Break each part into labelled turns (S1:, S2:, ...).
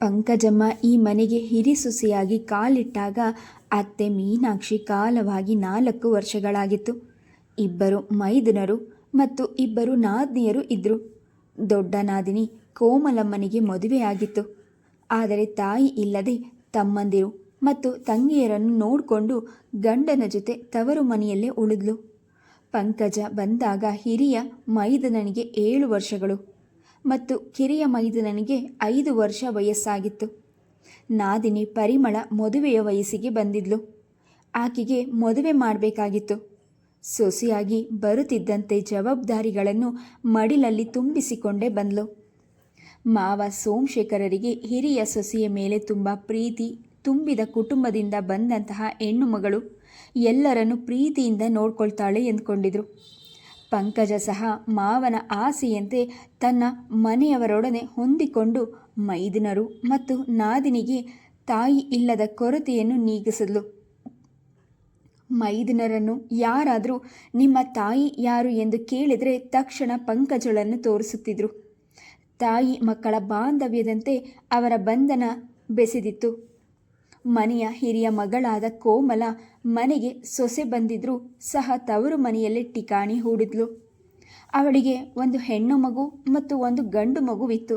S1: ಪಂಕಜಮ್ಮ ಈ ಮನೆಗೆ ಹಿರಿಸುಸಿಯಾಗಿ ಕಾಲಿಟ್ಟಾಗ ಅತ್ತೆ ಮೀನಾಕ್ಷಿ ಕಾಲವಾಗಿ ನಾಲ್ಕು ವರ್ಷಗಳಾಗಿತ್ತು. ಇಬ್ಬರು ಮೈದುನರು ಮತ್ತು ಇಬ್ಬರು ನಾದಿನಿಯರು ಇದ್ದರು ದೊಡ್ಡ ನಾದಿನಿ ಕೋಮಲಮ್ಮನಿಗೆ ಮದುವೆಯಾಗಿತ್ತು. ಆದರೆ ತಾಯಿ ಇಲ್ಲದೆ ತಮ್ಮಂದಿರು ಮತ್ತು ತಂಗಿಯರನ್ನು ನೋಡಿಕೊಂಡು ಗಂಡನ ಜೊತೆ ತವರು ಮನೆಯಲ್ಲೇ ಉಳಿದ್ಲು. ಪಂಕಜ ಬಂದಾಗ ಹಿರಿಯ ಮೈದನನಿಗೆ ಏಳು ವರ್ಷಗಳು. ಮತ್ತು ಕಿರಿಯ ಮೈದುನನಿಗೆ ಐದು ವರ್ಷ ವಯಸ್ಸಾಗಿತ್ತು. ನಾದಿನಿ ಪರಿಮಳ ಮದುವೆಯ ವಯಸ್ಸಿಗೆ ಬಂದಿದ್ಲು. ಆಕೆಗೆ ಮದುವೆ ಮಾಡಬೇಕಾಗಿತ್ತು. ಸೊಸೆಯಾಗಿ ಬರುತ್ತಿದ್ದಂತೆ ಜವಾಬ್ದಾರಿಗಳನ್ನು ಮಡಿಲಲ್ಲಿ ತುಂಬಿಸಿಕೊಂಡೇ ಬಂದ್ಲು. ಮಾವ ಸೋಮಶೇಖರರಿಗೆ ಹಿರಿಯ ಸೊಸೆಯ ಮೇಲೆ ತುಂಬ ಪ್ರೀತಿ, ತುಂಬಿದ ಕುಟುಂಬದಿಂದ ಬಂದಂತಹ ಹೆಣ್ಣು ಮಗಳು ಎಲ್ಲರನ್ನು ಪ್ರೀತಿಯಿಂದ ನೋಡ್ಕೊಳ್ತಾಳೆ ಎಂದ್ಕೊಂಡಿದ್ರು. ಪಂಕಜ ಸಹ ಮಾವನ ಆಸೆಯಂತೆ ತನ್ನ ಮನೆಯವರೊಡನೆ ಹೊಂದಿಕೊಂಡು ಮೈದಿನರು ಮತ್ತು ನಾದಿನಿಗೆ ತಾಯಿ ಇಲ್ಲದ ಕೊರತೆಯನ್ನು ನೀಗಿಸಿದ್ಲು. ಮೈದಿನರನ್ನು ಯಾರಾದರೂ ನಿಮ್ಮ ತಾಯಿ ಯಾರು ಎಂದು ಕೇಳಿದರೆ ತಕ್ಷಣ ಪಂಕಜಳನ್ನು ತೋರಿಸುತ್ತಿದ್ರು. ತಾಯಿ ಮಕ್ಕಳ ಬಾಂಧವ್ಯದಂತೆ ಅವರ ಬಂಧನ ಬೆಸೆದಿತ್ತು. ಮನೆಯ ಹಿರಿಯ ಮಗಳಾದ ಕೋಮಲ ಮನೆಗೆ ಸೊಸೆ ಬಂದಿದ್ರೂ ಸಹ ತವರು ಮನೆಯಲ್ಲೇ ಠಿಕಾಣಿ ಹೂಡಿದ್ಲು. ಅವಳಿಗೆ ಒಂದು ಹೆಣ್ಣು ಮಗು ಮತ್ತು ಒಂದು ಗಂಡು ಮಗುವಿತ್ತು.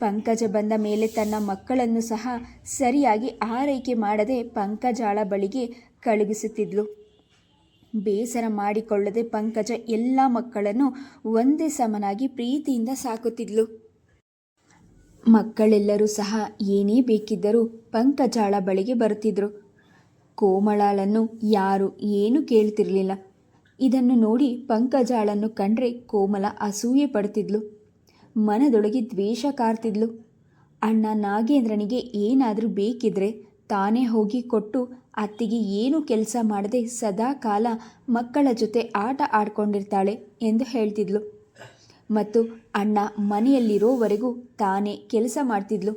S1: ಪಂಕಜ ಬಂದ ಮೇಲೆ ತನ್ನ ಮಕ್ಕಳನ್ನು ಸಹ ಸರಿಯಾಗಿ ಆರೈಕೆ ಮಾಡದೆ ಪಂಕಜಾಳ ಬಳಿಗೆ ಕಳುಹಿಸುತ್ತಿದ್ಲು. ಬೇಸರ ಮಾಡಿಕೊಳ್ಳದೆ ಪಂಕಜ ಎಲ್ಲ ಮಕ್ಕಳನ್ನು ಒಂದೇ ಸಮನಾಗಿ ಪ್ರೀತಿಯಿಂದ ಸಾಕುತ್ತಿದ್ಲು. ಮಕ್ಕಳೆಲ್ಲರೂ ಸಹ ಏನೇ ಬೇಕಿದ್ದರೂ ಪಂಕಜಾಳ ಬಳಿಗೆ ಬರುತ್ತಿದ್ದರು ಕೋಮಳಾಳನ್ನು ಯಾರು ಏನೂ ಕೇಳ್ತಿರಲಿಲ್ಲ. ಇದನ್ನು ನೋಡಿ ಪಂಕಜಾಳನ್ನು ಕಂಡ್ರೆ ಕೋಮಲ ಅಸೂಯೆ ಪಡ್ತಿದ್ಲು. ಮನದೊಳಗೆ ದ್ವೇಷ ಕಾರ್ತಿದ್ಲು. ಅಣ್ಣ ನಾಗೇಂದ್ರನಿಗೆ ಏನಾದರೂ ಬೇಕಿದ್ರೆ ತಾನೇ ಹೋಗಿ ಕೊಟ್ಟು ಅತ್ತಿಗೆ ಏನು ಕೆಲಸ ಮಾಡದೆ ಸದಾ ಕಾಲ ಮಕ್ಕಳ ಜೊತೆ ಆಟ ಆಡ್ಕೊಂಡಿರ್ತಾಳೆ ಎಂದು ಹೇಳ್ತಿದ್ಲು. ಮತ್ತು ಅಣ್ಣ ಮನೆಯಲ್ಲಿರೋವರೆಗೂ ತಾನೇ ಕೆಲಸ ಮಾಡ್ತಿದ್ಲು.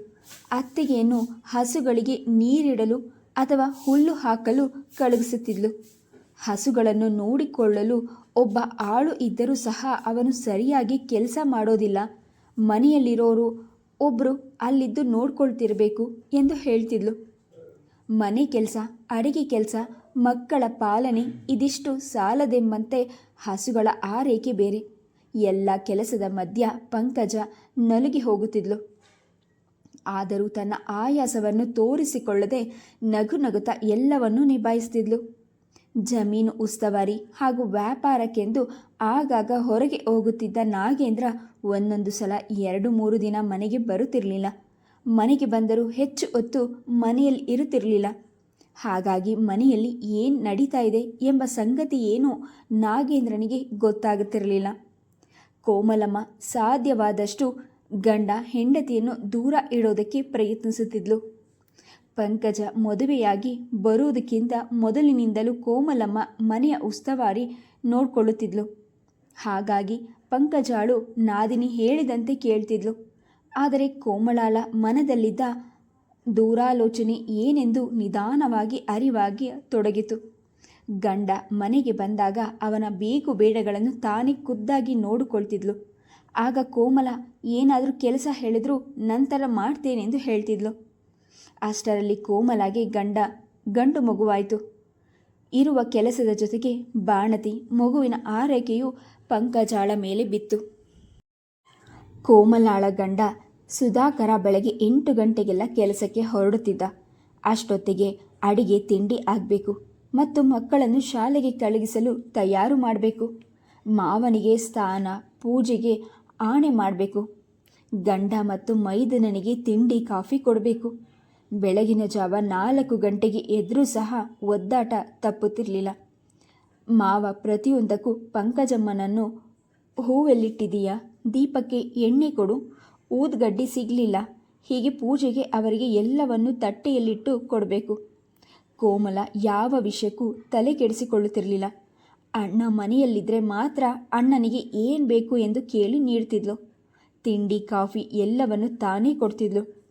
S1: ಅತ್ತಿಗೆಯನ್ನು ಹಸುಗಳಿಗೆ ನೀರಿಡಲು ಅಥವಾ ಹುಲ್ಲು ಹಾಕಲು ಕಳುಹಿಸುತ್ತಿದ್ಲು. ಹಸುಗಳನ್ನು ನೋಡಿಕೊಳ್ಳಲು ಒಬ್ಬ ಆಳು ಇದ್ದರೂ ಸಹ ಅವನು ಸರಿಯಾಗಿ ಕೆಲಸ ಮಾಡೋದಿಲ್ಲ. ಮನೆಯಲ್ಲಿರೋರು ಒಬ್ಬರು ಅಲ್ಲಿದ್ದು ನೋಡ್ಕೊಳ್ತಿರಬೇಕು ಎಂದು ಹೇಳ್ತಿದ್ಲು. ಮನೆ ಕೆಲಸ, ಅಡಿಗೆ ಕೆಲಸ, ಮಕ್ಕಳ ಪಾಲನೆ ಇದಿಷ್ಟು ಸಾಲದೆಂಬಂತೆ ಹಸುಗಳ ಆರೈಕೆ ಬೇರೆ. ಎಲ್ಲ ಕೆಲಸದ ಮಧ್ಯ ಪಂಕಜ ನಲುಗಿ ಹೋಗುತ್ತಿದ್ಲು. ಆದರೂ ತನ್ನ ಆಯಾಸವನ್ನು ತೋರಿಸಿಕೊಳ್ಳದೆ ನಗು ನಗುತ್ತಾ ಎಲ್ಲವನ್ನೂ ನಿಭಾಯಿಸ್ತಿದ್ಲು. ಜಮೀನು ಉಸ್ತವಾರಿ ಹಾಗೂ ವ್ಯಾಪಾರಕ್ಕೆಂದು ಆಗಾಗ ಹೊರಗೆ ಹೋಗುತ್ತಿದ್ದ ನಾಗೇಂದ್ರ ಒಂದೊಂದು ಸಲ ಎರಡು ಮೂರು ದಿನ ಮನೆಗೆ ಬರುತ್ತಿರಲಿಲ್ಲ. ಮನೆಗೆ ಬಂದರೂ ಹೆಚ್ಚು ಹೊತ್ತು ಮನೆಯಲ್ಲಿ ಇರುತ್ತಿರಲಿಲ್ಲ. ಹಾಗಾಗಿ ಮನೆಯಲ್ಲಿ ಏನು ನಡೀತಾ ಇದೆ ಎಂಬ ಸಂಗತಿ ಏನೂ ನಾಗೇಂದ್ರನಿಗೆ ಗೊತ್ತಾಗುತ್ತಿರಲಿಲ್ಲ. ಕೋಮಲಮ್ಮ ಸಾಧ್ಯವಾದಷ್ಟು ಗಂಡ ಹೆಂಡತಿಯನ್ನು ದೂರ ಇಡೋದಕ್ಕೆ ಪ್ರಯತ್ನಿಸುತ್ತಿದ್ಲು. ಪಂಕಜ ಮದುವೆಯಾಗಿ ಬರುವುದಕ್ಕಿಂತ ಮೊದಲಿನಿಂದಲೂ ಕೋಮಲಮ್ಮ ಮನೆಯ ಉಸ್ತವಾರಿ ನೋಡ್ಕೊಳ್ಳುತ್ತಿದ್ಲು. ಹಾಗಾಗಿ ಪಂಕಜಾಳು ನಾದಿನಿ ಹೇಳಿದಂತೆ ಕೇಳ್ತಿದ್ಲು. ಆದರೆ ಕೋಮಲಾಳ ಮನದಲ್ಲಿದ್ದ ದೂರಾಲೋಚನೆ ಏನೆಂದು ನಿಧಾನವಾಗಿ ಅರಿವಾಗಿ ತೊಡಗಿತು. ಗಂಡ ಮನೆಗೆ ಬಂದಾಗ ಅವನ ಬೇಕು ಬೇಡಗಳನ್ನು ತಾನೇ ಖುದ್ದಾಗಿ ನೋಡಿಕೊಳ್ತಿದ್ಲು. ಆಗ ಕೋಮಲ ಏನಾದರೂ ಕೆಲಸ ಹೇಳಿದ್ರೂ ನಂತರ ಮಾಡ್ತೇನೆಂದು ಹೇಳ್ತಿದ್ಲು. ಅಷ್ಟರಲ್ಲಿ ಕೋಮಲಾಗೆ ಗಂಡ, ಗಂಡು ಮಗುವಾಯಿತು. ಇರುವ ಕೆಲಸದ ಜೊತೆಗೆ ಬಾಣತಿ ಮಗುವಿನ ಆರೈಕೆಯು ಪಂಕಜಾಳ ಮೇಲೆ ಬಿತ್ತು. ಕೋಮಲಾಳ ಗಂಡ ಸುಧಾಕರ ಬೆಳಗ್ಗೆ ಎಂಟು ಗಂಟೆಗೆಲ್ಲ ಕೆಲಸಕ್ಕೆ ಹೊರಡುತ್ತಿದ್ದ. ಅಷ್ಟೊತ್ತಿಗೆ ಅಡಿಗೆ ತಿಂಡಿ ಆಗಬೇಕು ಮತ್ತು ಮಕ್ಕಳನ್ನು ಶಾಲೆಗೆ ಕಳುಹಿಸಲು ತಯಾರು ಮಾಡಬೇಕು. ಮಾವನಿಗೆ ಸ್ಥಾನ, ಪೂಜೆಗೆ ಆಣೆ ಮಾಡಬೇಕು. ಗಂಡ ಮತ್ತು ಮೈದನನಿಗೆ ತಿಂಡಿ, ಕಾಫಿ ಕೊಡಬೇಕು. ಬೆಳಗಿನ ಜಾವ ನಾಲ್ಕು ಗಂಟೆಗೆ ಎದ್ರೂ ಸಹ ಒದ್ದಾಟ ತಪ್ಪುತ್ತಿರಲಿಲ್ಲ. ಮಾವ ಪ್ರತಿಯೊಂದಕ್ಕೂ ಪಂಕಜಮ್ಮನನ್ನು ಹೂವೆಲ್ಲಿಟ್ಟಿದೀಯಾ ದೀಪಕ್ಕೆ ಎಣ್ಣೆ ಕೊಡು. ಊದ್ಗಡ್ಡಿ ಸಿಗಲಿಲ್ಲ. ಹೀಗೆ ಪೂಜೆಗೆ ಅವರಿಗೆ ಎಲ್ಲವನ್ನು ತಟ್ಟೆಯಲ್ಲಿಟ್ಟು ಕೊಡಬೇಕು. ಕೋಮಲ ಯಾವ ವಿಷಯಕ್ಕೂ ತಲೆ ಕೆಡಿಸಿಕೊಳ್ಳುತ್ತಿರಲಿಲ್ಲ. ಅಣ್ಣ ಮನೆಯಲ್ಲಿದ್ದರೆ ಮಾತ್ರ ಅಣ್ಣನಿಗೆ ಏನು ಬೇಕು ಎಂದು ಕೇಳಿ ನೀಡ್ತಿದ್ಲು. ತಿಂಡಿ, ಕಾಫಿ ಎಲ್ಲವನ್ನು ತಾನೇ ಕೊಡ್ತಿದ್ಲು.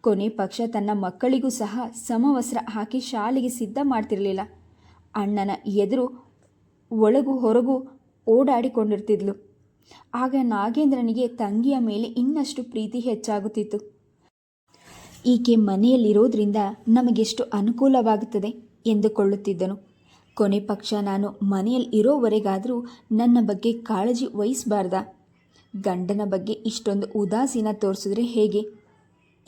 S1: ಕೊನೆ ಪಕ್ಷ ತನ್ನ ಮಕ್ಕಳಿಗೂ ಸಹ ಸಮವಸ್ತ್ರ ಹಾಕಿ ಶಾಲೆಗೆ ಸಿದ್ಧ ಮಾಡ್ತಿರಲಿಲ್ಲ. ಅಣ್ಣನ ಎದುರು ಒಳಗು ಹೊರಗು ಓಡಾಡಿಕೊಂಡಿರ್ತಿದ್ಲು. ಆಗ ನಾಗೇಂದ್ರನಿಗೆ ತಂಗಿಯ ಮೇಲೆ ಇನ್ನಷ್ಟು ಪ್ರೀತಿ ಹೆಚ್ಚಾಗುತ್ತಿತ್ತು. ಈಕೆ ಮನೆಯಲ್ಲಿರೋದ್ರಿಂದ ನಮಗೆಷ್ಟು ಅನುಕೂಲವಾಗುತ್ತದೆ ಎಂದುಕೊಳ್ಳುತ್ತಿದ್ದನು. ಕೊನೆ ಪಕ್ಷ ನಾನು ಮನೆಯಲ್ಲಿ ಇರೋವರೆಗಾದರೂ ನನ್ನ ಬಗ್ಗೆ ಕಾಳಜಿ ವಹಿಸಬಾರ್ದ. ಗಂಡನ ಬಗ್ಗೆ ಇಷ್ಟೊಂದು ಉದಾಸೀನ ತೋರಿಸಿದ್ರೆ ಹೇಗೆ?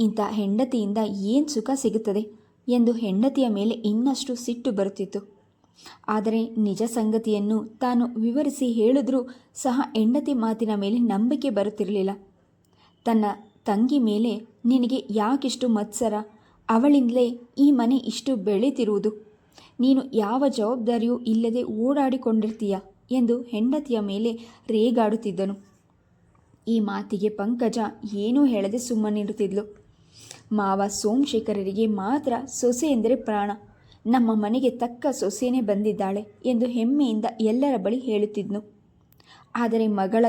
S1: ಇಂಥ ಹೆಂಡತಿಯಿಂದ ಏನು ಸುಖ ಸಿಗುತ್ತದೆ ಎಂದು ಹೆಂಡತಿಯ ಮೇಲೆ ಇನ್ನಷ್ಟು ಸಿಟ್ಟು ಬರುತ್ತಿತ್ತು. ಆದರೆ ನಿಜ ಸಂಗತಿಯನ್ನು ತಾನು ವಿವರಿಸಿ ಹೇಳಿದ್ರೂ ಸಹ ಹೆಂಡತಿ ಮಾತಿನ ಮೇಲೆ ನಂಬಿಕೆ ಬರುತ್ತಿರಲಿಲ್ಲ. ತನ್ನ ತಂಗಿ ಮೇಲೆ ನಿನಗೆ ಯಾಕಿಷ್ಟು ಮತ್ಸರ? ಅವಳಿಂದಲೇ ಈ ಮನೆ ಇಷ್ಟು ಬೆಳೀತಿರುವುದು. ನೀನು ಯಾವ ಜವಾಬ್ದಾರಿಯೂ ಇಲ್ಲದೆ ಓಡಾಡಿಕೊಂಡಿರ್ತೀಯ ಎಂದು ಹೆಂಡತಿಯ ಮೇಲೆ ರೇಗಾಡುತ್ತಿದ್ದನು. ಈ ಮಾತಿಗೆ ಪಂಕಜ ಏನೂ ಹೇಳದೆ ಸುಮ್ಮನಿರುತ್ತಿದ್ಲು. ಮಾವ ಸೋಮಶೇಖರರಿಗೆ ಮಾತ್ರ ಸೊಸೆ ಎಂದರೆ ಪ್ರಾಣ. ನಮ್ಮ ಮನೆಗೆ ತಕ್ಕ ಸೊಸೆನೇ ಬಂದಿದ್ದಾಳೆ ಎಂದು ಹೆಮ್ಮೆಯಿಂದ ಎಲ್ಲರ ಬಳಿ ಹೇಳುತ್ತಿದ್ನು. ಆದರೆ ಮಗಳ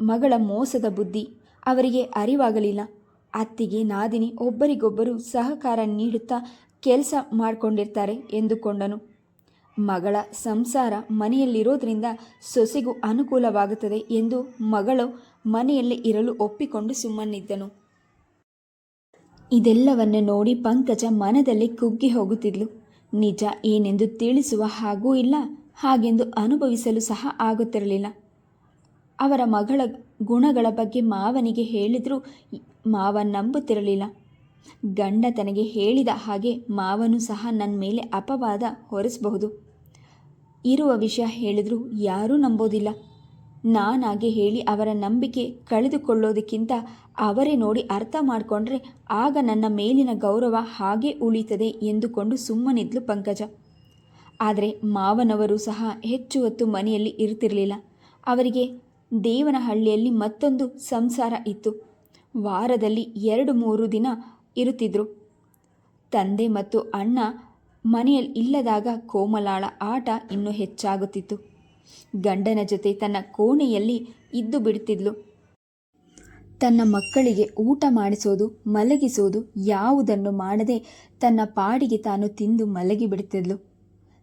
S1: ಮಗಳ ಮೋಸದ ಬುದ್ಧಿ ಅವರಿಗೆ ಅರಿವಾಗಲಿಲ್ಲ. ಅತ್ತಿಗೆ ನಾದಿನಿ ಒಬ್ಬರಿಗೊಬ್ಬರು ಸಹಕಾರ ನೀಡುತ್ತಾ ಕೆಲಸ ಮಾಡಿಕೊಂಡಿರ್ತಾರೆ ಎಂದುಕೊಂಡನು. ಮಗಳ ಸಂಸಾರ ಮನೆಯಲ್ಲಿರೋದ್ರಿಂದ ಸೊಸೆಗೂ ಅನುಕೂಲವಾಗುತ್ತದೆ ಎಂದು ಮಗಳು ಮನೆಯಲ್ಲಿ ಇರಲು ಒಪ್ಪಿಕೊಂಡು ಸುಮ್ಮನಿದ್ದನು. ಇದೆಲ್ಲವನ್ನು ನೋಡಿ ಪಂಕಜ ಮನದಲ್ಲಿ ಕುಗ್ಗಿ ಹೋಗುತ್ತಿದ್ಲು. ನಿಜ ಏನೆಂದು ತಿಳಿಸುವ ಹಾಗೂ ಇಲ್ಲ ಹಾಗೆಂದು ಅನುಭವಿಸಲು ಸಹ ಆಗುತ್ತಿರಲಿಲ್ಲ. ಅವರ ಮಗಳ ಗುಣಗಳ ಬಗ್ಗೆ ಮಾವನಿಗೆ ಹೇಳಿದರೂ ಮಾವ ನಂಬುತ್ತಿರಲಿಲ್ಲ. ಗಂಡ ತನಗೆ ಹೇಳಿದ ಹಾಗೆ ಮಾವನು ಸಹ ನನ್ನ ಮೇಲೆ ಅಪವಾದ ಹೊರಿಸಬಹುದು. ಇರುವ ವಿಷಯ ಹೇಳಿದರೂ ಯಾರೂ ನಂಬೋದಿಲ್ಲ. ನಾನಾಗೆ ಹೇಳಿ ಅವರ ನಂಬಿಕೆ ಕಳೆದುಕೊಳ್ಳೋದಕ್ಕಿಂತ ಅವರೇ ನೋಡಿ ಅರ್ಥ ಮಾಡಿಕೊಂಡ್ರೆ ಆಗ ನನ್ನ ಮೇಲಿನ ಗೌರವ ಹಾಗೇ ಉಳಿತದೆ ಎಂದುಕೊಂಡು ಸುಮ್ಮನಿದ್ಲು ಪಂಕಜ. ಆದರೆ ಮಾವನವರು ಸಹ ಹೆಚ್ಚು ಹೊತ್ತು ಮನೆಯಲ್ಲಿ ಇರ್ತಿರಲಿಲ್ಲ. ಅವರಿಗೆ ದೇವನಹಳ್ಳಿಯಲ್ಲಿ ಮತ್ತೊಂದು ಸಂಸಾರ ಇತ್ತು. ವಾರದಲ್ಲಿ ಎರಡು ಮೂರು ದಿನ ಇರುತ್ತಿದ್ದರು ತಂದೆ ಮತ್ತು ಅಣ್ಣ ಮನೆಯಲ್ಲಿ ಇಲ್ಲದಾಗ ಕೋಮಲಾಳ ಆಟ ಇನ್ನೂ ಹೆಚ್ಚಾಗುತ್ತಿತ್ತು. ಗಂಡನ ಜೊತೆ ತನ್ನ ಕೋಣೆಯಲ್ಲಿ ಇದ್ದು ಬಿಡುತ್ತಿದ್ಲು. ತನ್ನ ಮಕ್ಕಳಿಗೆ ಊಟ ಮಾಡಿಸೋದು, ಮಲಗಿಸೋದು ಯಾವುದನ್ನು ಮಾಡದೆ ತನ್ನ ಪಾಡಿಗೆ ತಾನು ತಿಂದು ಮಲಗಿಬಿಡುತ್ತಿದ್ಲು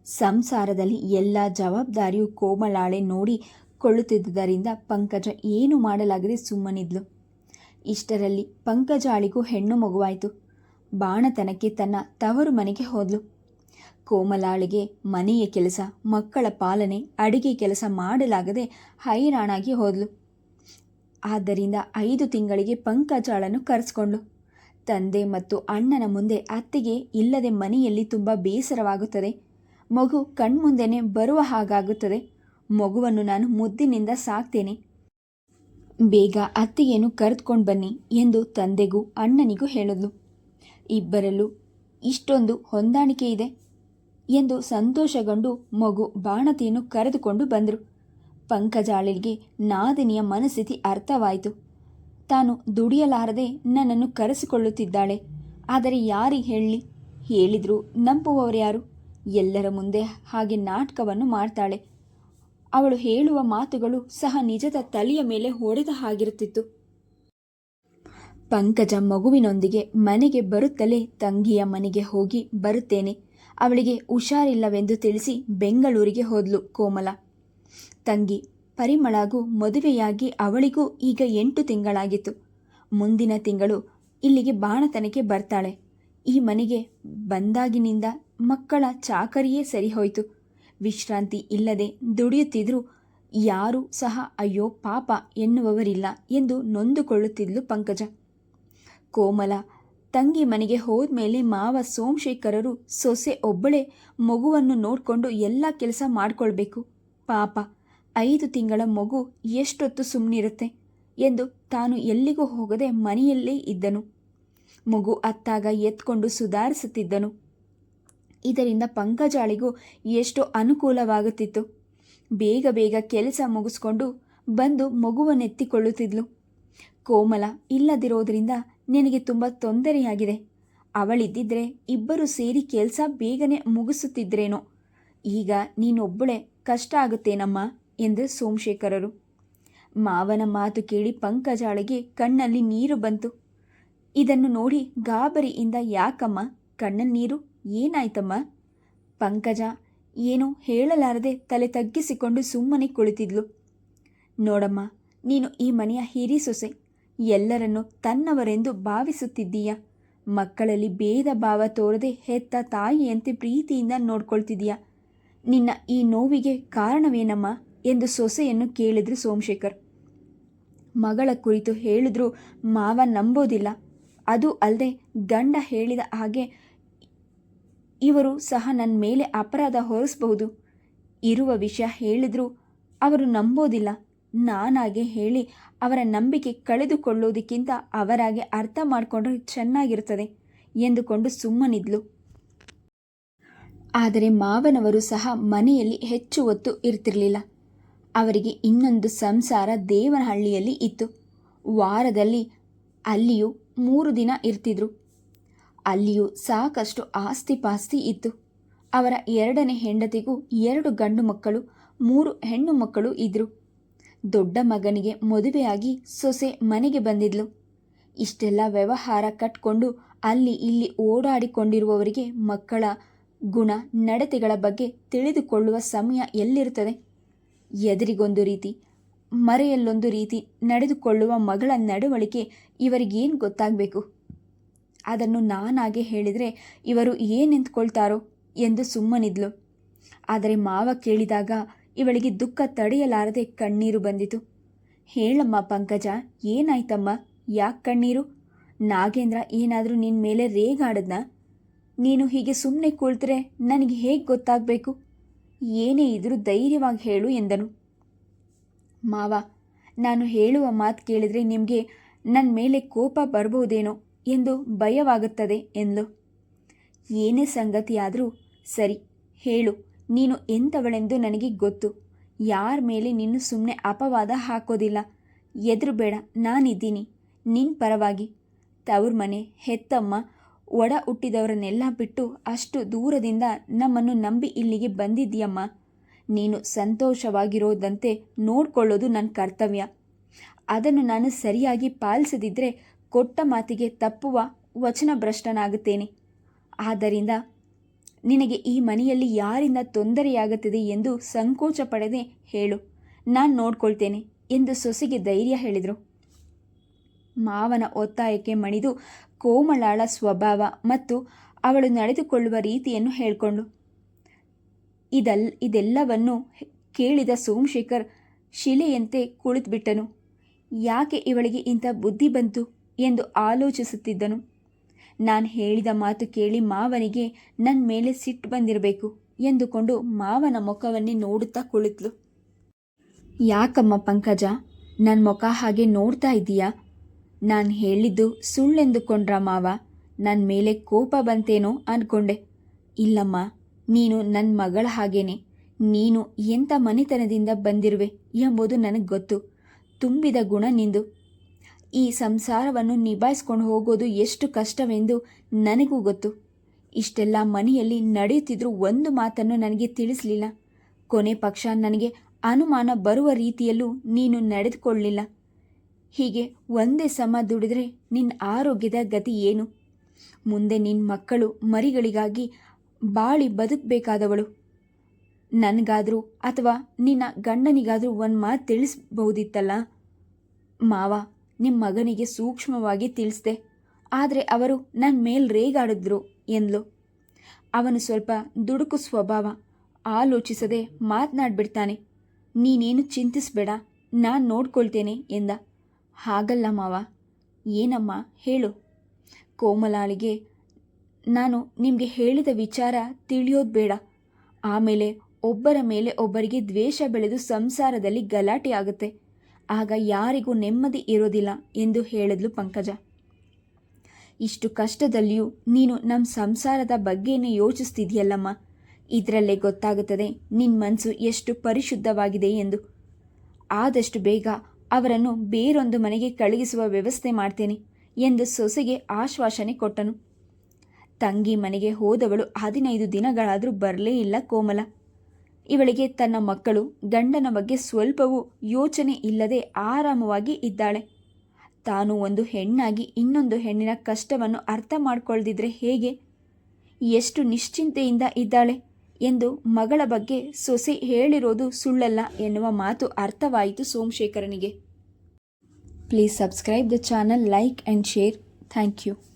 S1: ಸಂಸಾರದಲ್ಲಿ ಎಲ್ಲ ಜವಾಬ್ದಾರಿಯು ಕೋಮಲಾಳೆ ನೋಡಿ ಕೊಳ್ಳುತ್ತಿದ್ದುದರಿಂದ ಪಂಕಜ ಏನು ಮಾಡಲಾಗದೆ ಸುಮ್ಮನಿದ್ಲು. ಇಷ್ಟರಲ್ಲಿ ಪಂಕಜಾಳಿಗೂ ಹೆಣ್ಣು ಮಗುವಾಯಿತು. ಬಾಣತನಕ್ಕೆ ತನ್ನ ತವರು ಮನೆಗೆ ಹೋದ್ಲು. ಕೋಮಲಾಳಿಗೆ ಮನೆಯ ಕೆಲಸ, ಮಕ್ಕಳ ಪಾಲನೆ, ಅಡಿಗೆ ಕೆಲಸ ಮಾಡಲಾಗದೆ ಹೈರಾಣಾಗಿ ಹೋದ್ಲು. ಆದ್ದರಿಂದ ಐದು ತಿಂಗಳಿಗೆ ಪಂಕಜಾಳನ್ನು ಕರೆಸ್ಕೊಂಡ್ಲು ತಂದೆ ಮತ್ತು ಅಣ್ಣನ ಮುಂದೆ ಅತ್ತಿಗೆ ಇಲ್ಲದೆ ಮನೆಯಲ್ಲಿ ತುಂಬ ಬೇಸರವಾಗುತ್ತದೆ. ಮಗು ಕಣ್ಮುಂದೆನೆ ಬರುವ ಹಾಗಾಗುತ್ತದೆ. ಮಗುವನ್ನು ನಾನು ಮುದ್ದಿನಿಂದ ಸಾಕ್ತೇನೆ. ಬೇಗ ಅತ್ತೆಯನ್ನು ಕರೆದುಕೊಂಡು ಬನ್ನಿ ಎಂದು ತಂದೆಗೂ ಅಣ್ಣನಿಗೂ ಹೇಳಿದ್ಲು. ಇಬ್ಬರಲ್ಲೂ ಇಷ್ಟೊಂದು ಹೊಂದಾಣಿಕೆ ಇದೆ ಎಂದು ಸಂತೋಷಗೊಂಡು ಮಗು ಬಾಣತಿಯನ್ನು ಕರೆದುಕೊಂಡು ಬಂದರು. ಪಂಕಜಾಳಿಗೆ ನಾದಿನಿಯ ಮನಸ್ಥಿತಿ ಅರ್ಥವಾಯಿತು. ತಾನು ದುಡಿಯಲಾರದೆ ನನ್ನನ್ನು ಕರೆಸಿಕೊಳ್ಳುತ್ತಿದ್ದಾಳೆ. ಆದರೆ ಯಾರಿಗೆ ಹೇಳಲಿ? ಹೇಳಿದ್ರು ನಂಬುವವರು ಯಾರು? ಎಲ್ಲರ ಮುಂದೆ ಹಾಗೆ ನಾಟಕವನ್ನು ಮಾಡ್ತಾಳೆ. ಅವಳು ಹೇಳುವ ಮಾತುಗಳು ಸಹ ನಿಜದ ತಲೆಯ ಮೇಲೆ ಹೊಡೆದ ಹಾಗಿರುತ್ತಿತ್ತು. ಪಂಕಜ ಮಗುವಿನೊಂದಿಗೆ ಮನೆಗೆ ಬರುತ್ತಲೇ ತಂಗಿಯ ಮನೆಗೆ ಹೋಗಿ ಬರುತ್ತೇನೆ. ಅವಳಿಗೆ ಹುಷಾರಿಲ್ಲವೆಂದು ತಿಳಿಸಿ ಬೆಂಗಳೂರಿಗೆ ಹೋದ್ಲು ಕೋಮಲ. ತಂಗಿ ಪರಿಮಳಗೂ ಮದುವೆಯಾಗಿ ಅವಳಿಗೂ ಈಗ ಎಂಟು ತಿಂಗಳಾಗಿತ್ತು. ಮುಂದಿನ ತಿಂಗಳು ಇಲ್ಲಿಗೆ ಬಾಣತನಕ್ಕೆ ಬರ್ತಾಳೆ. ಈ ಮನೆಗೆ ಬಂದಾಗಿನಿಂದ ಮಕ್ಕಳ ಚಾಕರಿಯೇ ಸರಿ ಹೋಯಿತು ವಿಶ್ರಾಂತಿ ಇಲ್ಲದೆ ದುಡಿಯುತ್ತಿದ್ರು ಯಾರು ಸಹ ಅಯ್ಯೋ ಪಾಪ ಎನ್ನುವವರಿಲ್ಲ ಎಂದು ನೊಂದುಕೊಳ್ಳುತ್ತಿದ್ಲು ಪಂಕಜ. ಕೋಮಲ ತಂಗಿ ಮನೆಗೆ ಹೋದ್ಮೇಲೆ ಮಾವ ಸೋಮಶೇಖರರು ಸೊಸೆ ಒಬ್ಬಳೇ ಮಗುವನ್ನು ನೋಡಿಕೊಂಡು ಎಲ್ಲ ಕೆಲಸ ಮಾಡಿಕೊಳ್ಬೇಕು. ಪಾಪ ಐದು ತಿಂಗಳ ಮಗು ಎಷ್ಟೊತ್ತು ಸುಮ್ಮನಿರುತ್ತೆ ಎಂದು ತಾನು ಎಲ್ಲಿಗೂ ಹೋಗದೆ ಮನೆಯಲ್ಲೇ ಇದ್ದನು. ಮಗು ಅತ್ತಾಗ ಎತ್ಕೊಂಡು ಸುಧಾರಿಸುತ್ತಿದ್ದನು. ಇದರಿಂದ ಪಂಕಜಾಳಿಗೂ ಎಷ್ಟು ಅನುಕೂಲವಾಗುತ್ತಿತ್ತು. ಬೇಗ ಬೇಗ ಕೆಲಸ ಮುಗಿಸ್ಕೊಂಡು ಬಂದು ಮಗುವನ್ನೆತ್ತಿಕೊಳ್ಳುತ್ತಿದ್ಲು. ಕೋಮಲ ಇಲ್ಲದಿರೋದ್ರಿಂದ ನಿನಗೆ ತುಂಬ ತೊಂದರೆಯಾಗಿದೆ. ಅವಳಿದ್ದಿದ್ರೆ ಇಬ್ಬರು ಸೇರಿ ಕೆಲಸ ಬೇಗನೆ ಮುಗಿಸುತ್ತಿದ್ರೇನೋ. ಈಗ ನೀನೊಬ್ಬಳೆ ಕಷ್ಟ ಆಗುತ್ತೇನಮ್ಮ? ಎಂದು ಸೋಮಶೇಖರರು. ಮಾವನ ಮಾತು ಕೇಳಿ ಪಂಕಜಾಳಿಗೆ ಕಣ್ಣಲ್ಲಿ ನೀರು ಬಂತು. ಇದನ್ನು ನೋಡಿ ಗಾಬರಿಯಿಂದ ಯಾಕಮ್ಮ? ಕಣ್ಣಲ್ಲಿ ನೀರು? ಏನಾಯ್ತಮ್ಮ? ಪಂಕಜ, ಏನೋ ಹೇಳಲಾರದೆ ತಲೆ ತಗ್ಗಿಸಿಕೊಂಡು ಸುಮ್ಮನೆ ಕುಳಿತಿದ್ಲು. ನೋಡಮ್ಮ, ನೀನು ಈ ಮನೆಯ ಹಿರಿ ಸೊಸೆ. ಎಲ್ಲರನ್ನು ತನ್ನವರೆಂದು ಭಾವಿಸುತ್ತಿದ್ದೀಯ. ಮಕ್ಕಳಲ್ಲಿ ಭೇದ ಭಾವ ತೋರದೆ ಹೆತ್ತ ತಾಯಿಯಂತೆ ಪ್ರೀತಿಯಿಂದ ನೋಡ್ಕೊಳ್ತಿದ್ದೀಯ. ನಿನ್ನ ಈ ನೋವಿಗೆ ಕಾರಣವೇನಮ್ಮ? ಎಂದು ಸೊಸೆಯನ್ನು ಕೇಳಿದ್ರು ಸೋಮಶೇಖರ್. ಮಗಳ ಕುರಿತು ಹೇಳಿದ್ರು ಮಾವ ನಂಬೋದಿಲ್ಲ. ಅದು ಅಲ್ಲದೆ ಗಂಡ ಹೇಳಿದ ಹಾಗೆ ಇವರು ಸಹ ನನ್ನ ಮೇಲೆ ಅಪರಾಧ ಹೊರಿಸಬಹುದು. ಇರುವ ವಿಷಯ ಹೇಳಿದರೂ ಅವರು ನಂಬೋದಿಲ್ಲ. ನಾನಾಗೆ ಹೇಳಿ ಅವರ ನಂಬಿಕೆ ಕಳೆದುಕೊಳ್ಳೋದಕ್ಕಿಂತ ಅವರಾಗೆ ಅರ್ಥ ಮಾಡಿಕೊಂಡ್ರೆ ಚೆನ್ನಾಗಿರ್ತದೆ ಎಂದುಕೊಂಡು ಸುಮ್ಮನಿದ್ಲು. ಆದರೆ ಮಾವನವರು ಸಹ ಮನೆಯಲ್ಲಿ ಹೆಚ್ಚು ಹೊತ್ತು ಇರ್ತಿರಲಿಲ್ಲ. ಅವರಿಗೆ ಇನ್ನೊಂದು ಸಂಸಾರ ದೇವನಹಳ್ಳಿಯಲ್ಲಿ ಇತ್ತು. ವಾರದಲ್ಲಿ ಅಲ್ಲಿಯೂ ಮೂರು ದಿನ ಇರ್ತಿದ್ರು. ಅಲ್ಲಿಯೂ ಸಾಕಷ್ಟು ಆಸ್ತಿ ಪಾಸ್ತಿ ಇತ್ತು. ಅವರ ಎರಡನೇ ಹೆಂಡತಿಗೂ ಎರಡು ಗಂಡು ಮಕ್ಕಳು, ಮೂರು ಹೆಣ್ಣು ಮಕ್ಕಳು ಇದ್ರು. ದೊಡ್ಡ ಮಗನಿಗೆ ಮದುವೆಯಾಗಿ ಸೊಸೆ ಮನೆಗೆ ಬಂದಿದ್ಲು. ಇಷ್ಟೆಲ್ಲ ವ್ಯವಹಾರ ಕಟ್ಕೊಂಡು ಅಲ್ಲಿ ಇಲ್ಲಿ ಓಡಾಡಿಕೊಂಡಿರುವವರಿಗೆ ಮಕ್ಕಳ ಗುಣ, ನಡತೆಗಳ ಬಗ್ಗೆ ತಿಳಿದುಕೊಳ್ಳುವ ಸಮಯ ಎಲ್ಲಿರುತ್ತದೆ? ಎದುರಿಗೊಂದು ರೀತಿ, ಮರೆಯಲ್ಲೊಂದು ರೀತಿ ನಡೆದುಕೊಳ್ಳುವ ಮಗಳ ನಡವಳಿಕೆ ಇವರಿಗೇನು ಗೊತ್ತಾಗಬೇಕು? ಅದನ್ನು ನಾನಾಗೆ ಹೇಳಿದರೆ ಇವರು ಏನೆಂದ್ಕೊಳ್ತಾರೋ ಎಂದು ಸುಮ್ಮನಿದ್ಲು. ಆದರೆ ಮಾವ ಕೇಳಿದಾಗ ಇವಳಿಗೆ ದುಃಖ ತಡೆಯಲಾರದೆ ಕಣ್ಣೀರು ಬಂದಿತು. ಹೇಳಮ್ಮ ಪಂಕಜ, ಏನಾಯ್ತಮ್ಮ? ಯಾಕೆ ಕಣ್ಣೀರು? ನಾಗೇಂದ್ರ ಏನಾದರೂ ನಿನ್ನ ಮೇಲೆ ರೇಗಾಡದ್ನ? ನೀನು ಹೀಗೆ ಸುಮ್ಮನೆ ಕುಳಿತರೆ ನನಗೆ ಹೇಗೆ ಗೊತ್ತಾಗಬೇಕು? ಏನೇ ಇದ್ರೂ ಧೈರ್ಯವಾಗಿ ಹೇಳು ಎಂದನು. ಮಾವ, ನಾನು ಹೇಳುವ ಮಾತು ಕೇಳಿದರೆ ನಿಮಗೆ ನನ್ನ ಮೇಲೆ ಕೋಪ ಬರ್ಬಹುದೇನೋ ಎಂದು ಭಯವಾಗುತ್ತದೆ ಎಂದು ಏನೇ ಸಂಗತಿಯಾದರೂ ಸರಿ, ಹೇಳು, ನೀನು ಎಂಥವಳೆಂದು ನನಗೆ ಗೊತ್ತು. ಯಾರ ಮೇಲೆ ನೀನು ಸುಮ್ಮನೆ ಅಪವಾದ ಹಾಕೋದಿಲ್ಲ. ಎದುರು ಬೇಡ ನಾನಿದ್ದೀನಿ. ನಿನ್ನ ಪರವಾಗಿ. ತವ್ರ ಮನೆ, ಹೆತ್ತಮ್ಮ, ಒಡ ಹುಟ್ಟಿದವರನ್ನೆಲ್ಲ ಬಿಟ್ಟು ಅಷ್ಟು ದೂರದಿಂದ ನಮ್ಮನ್ನು ನಂಬಿ ಇಲ್ಲಿಗೆ ಬಂದಿದ್ದೀಯಮ್ಮ. ನೀನು ಸಂತೋಷವಾಗಿರೋದಂತೆ ನೋಡಿಕೊಳ್ಳೋದು ನನ್ನ ಕರ್ತವ್ಯ. ಅದನ್ನು ನಾನು ಸರಿಯಾಗಿ ಪಾಲಿಸದಿದ್ದರೆ ಕೊಟ್ಟ ಮಾತಿಗೆ ತಪ್ಪುವ ವಚನಭ್ರಷ್ಟನಾಗುತ್ತೇನೆ. ಆದ್ದರಿಂದ ನಿನಗೆ ಈ ಮನೆಯಲ್ಲಿ ಯಾರಿಂದ ತೊಂದರೆಯಾಗುತ್ತಿದೆ ಎಂದು ಸಂಕೋಚ ಪಡದೆ ಹೇಳು. ನಾನು ನೋಡ್ಕೊಳ್ತೇನೆ ಎಂದು ಸೊಸೆಗೆ ಧೈರ್ಯ ಹೇಳಿದರು. ಮಾವನ ಒತ್ತಾಯಕ್ಕೆ ಮಣಿದು ಕೋಮಳಾಳ ಸ್ವಭಾವ ಮತ್ತು ಅವಳು ನಡೆದುಕೊಳ್ಳುವ ರೀತಿಯನ್ನು ಹೇಳಿಕೊಂಡು, ಇದಲ್, ಇದೆಲ್ಲವನ್ನು ಕೇಳಿದ ಸೋಮಶೇಖರ್ ಶಿಲೆಯಂತೆ ಕುಳಿತುಬಿಟ್ಟನು. ಯಾಕೆ ಇವಳಿಗೆ ಇಂಥ ಬುದ್ಧಿ ಬಂತು? ಎಂದು ಆಲೋಚಿಸುತ್ತಿದ್ದನು. ನಾನು ಹೇಳಿದ ಮಾತು ಕೇಳಿ ಮಾವನಿಗೆ ನನ್ನ ಮೇಲೆ ಸಿಟ್ಟು ಬಂದಿರಬೇಕು ಎಂದುಕೊಂಡು ಮಾವನ ಮುಖವನ್ನೇ ನೋಡುತ್ತಾ ಕುಳಿತಳು. ಯಾಕಮ್ಮ ಪಂಕಜ ನನ್ನ ಮುಖ ಹಾಗೆ ನೋಡ್ತಾ ಇದ್ದೀಯಾ? ನಾನು ಹೇಳಿದ್ದು ಸುಳ್ಳೆಂದುಕೊಂಡ್ರ ಮಾವ ನನ್ನ ಮೇಲೆ ಕೋಪ ಬಂತೇನೋ ಅಂದ್ಕೊಂಡೆ ಇಲ್ಲಮ್ಮ, ನೀನು ನನ್ನ ಮಗಳ ಹಾಗೇನೆ. ನೀನು ಎಂಥ ಮನೆತನದಿಂದ ಬಂದಿರುವೆ ಎಂಬುದು ನನಗೆ ಗೊತ್ತು. ತುಂಬಿದ ಗುಣ ನಿಂದು. ಈ ಸಂಸಾರವನ್ನು ನಿಭಾಯಿಸ್ಕೊಂಡು ಹೋಗೋದು ಎಷ್ಟು ಕಷ್ಟವೆಂದು ನನಗೂ ಗೊತ್ತು. ಇಷ್ಟೆಲ್ಲ ಮನೆಯಲ್ಲಿ ನಡೆಯುತ್ತಿದ್ರೂ ಒಂದು ಮಾತನ್ನು ನನಗೆ ತಿಳಿಸಲಿಲ್ಲ. ಕೊನೆ ಪಕ್ಷ ನನಗೆ ಅನುಮಾನ ಬರುವ ರೀತಿಯಲ್ಲೂ ನೀನು ನಡೆದುಕೊಳ್ಳಲಿಲ್ಲ ಹೀಗೆ ಒಂದೇ ಸಮ ದುಡಿದರೆ ನಿನ್ನ ಆರೋಗ್ಯದ ಗತಿ ಏನು? ಮುಂದೆ ನಿನ್ನ ಮಕ್ಕಳು ಮರಿಗಳಿಗಾಗಿ ಬಾಳಿ ಬದುಕಬೇಕಾದವಳು. ನನಗಾದರೂ ಅಥವಾ ನಿನ್ನ ಗಂಡನಿಗಾದರೂ ಒಂದು ಮಾತು ತಿಳಿಸ್ಬಹುದಿತ್ತಲ್ಲ? ಮಾವ ನಿಮ್ಮ ಮಗನಿಗೆ ಸೂಕ್ಷ್ಮವಾಗಿ ತಿಳಿಸ್ದೆ. ಆದರೆ ಅವರು ನನ್ನ ಮೇಲೆ ರೇಗಾಡಿದ್ರು ಎಂದ್ಲು. ಅವನು ಸ್ವಲ್ಪ ದುಡುಕು ಸ್ವಭಾವ, ಆಲೋಚಿಸದೆ ಮಾತನಾಡ್ಬಿಡ್ತಾನೆ. ನೀನೇನು ಚಿಂತಿಸ್ಬೇಡ, ನಾನು ನೋಡ್ಕೊಳ್ತೇನೆ ಎಂದ. ಹಾಗಲ್ಲ ಮಾವ, ಏನಮ್ಮ ಹೇಳು. ಕೋಮಲಾಳಿಗೆ, ನಾನು ನಿಮಗೆ ಹೇಳಿದ ವಿಚಾರ ತಿಳಿಯೋದು ಬೇಡ. ಆಮೇಲೆ ಒಬ್ಬರ ಮೇಲೆ ಒಬ್ಬರಿಗೆ ದ್ವೇಷ ಬೆಳೆದು ಸಂಸಾರದಲ್ಲಿ ಗಲಾಟೆ ಆಗುತ್ತೆ. ಆಗ ಯಾರಿಗೂ ನೆಮ್ಮದಿ ಇರೋದಿಲ್ಲ ಎಂದು ಹೇಳಿದ್ಲು ಪಂಕಜ. ಇಷ್ಟು ಕಷ್ಟದಲ್ಲಿಯೂ ನೀನು ನಮ್ಮ ಸಂಸಾರದ ಬಗ್ಗೆನೇ ಯೋಚಿಸ್ತಿದೆಯಲ್ಲಮ್ಮ. ಇದರಲ್ಲೇ ಗೊತ್ತಾಗುತ್ತದೆ ನಿನ್ನ ಮನಸ್ಸು ಎಷ್ಟು ಪರಿಶುದ್ಧವಾಗಿದೆ ಎಂದು. ಆದಷ್ಟು ಬೇಗ ಅವರನ್ನು ಬೇರೊಂದು ಮನೆಗೆ ಕಳುಹಿಸುವ ವ್ಯವಸ್ಥೆ ಮಾಡ್ತೇನೆ ಎಂದು ಸೊಸೆಗೆ ಆಶ್ವಾಸನೆ ಕೊಟ್ಟನು. ತಂಗಿ ಮನೆಗೆ ಹೋದವಳು ಹದಿನೈದು ದಿನಗಳಾದರೂ ಬರಲೇ ಇಲ್ಲ ಕೋಮಲ. ಇವಳಿಗೆ ತನ್ನ ಮಕ್ಕಳು, ಗಂಡನ ಬಗ್ಗೆ ಸ್ವಲ್ಪವೂ ಯೋಚನೆ ಇಲ್ಲದೆ ಆರಾಮವಾಗಿ ಇದ್ದಾಳೆ. ತಾನು ಒಂದು ಹೆಣ್ಣಾಗಿ ಇನ್ನೊಂದು ಹೆಣ್ಣಿನ ಕಷ್ಟವನ್ನು ಅರ್ಥ ಮಾಡಿಕೊಳ್ಳದಿದ್ರೆ ಹೇಗೆ? ಎಷ್ಟು ನಿಶ್ಚಿಂತೆಯಿಂದ ಇದ್ದಾಳೆ ಎಂದು ಮಗಳ ಬಗ್ಗೆ ಸೊಸೆ ಹೇಳಿರೋದು ಸುಳ್ಳಲ್ಲ ಎನ್ನುವ ಮಾತು ಅರ್ಥವಾಯಿತು ಸೋಮಶೇಖರನಿಗೆ. Please subscribe the channel, like and share. Thank you.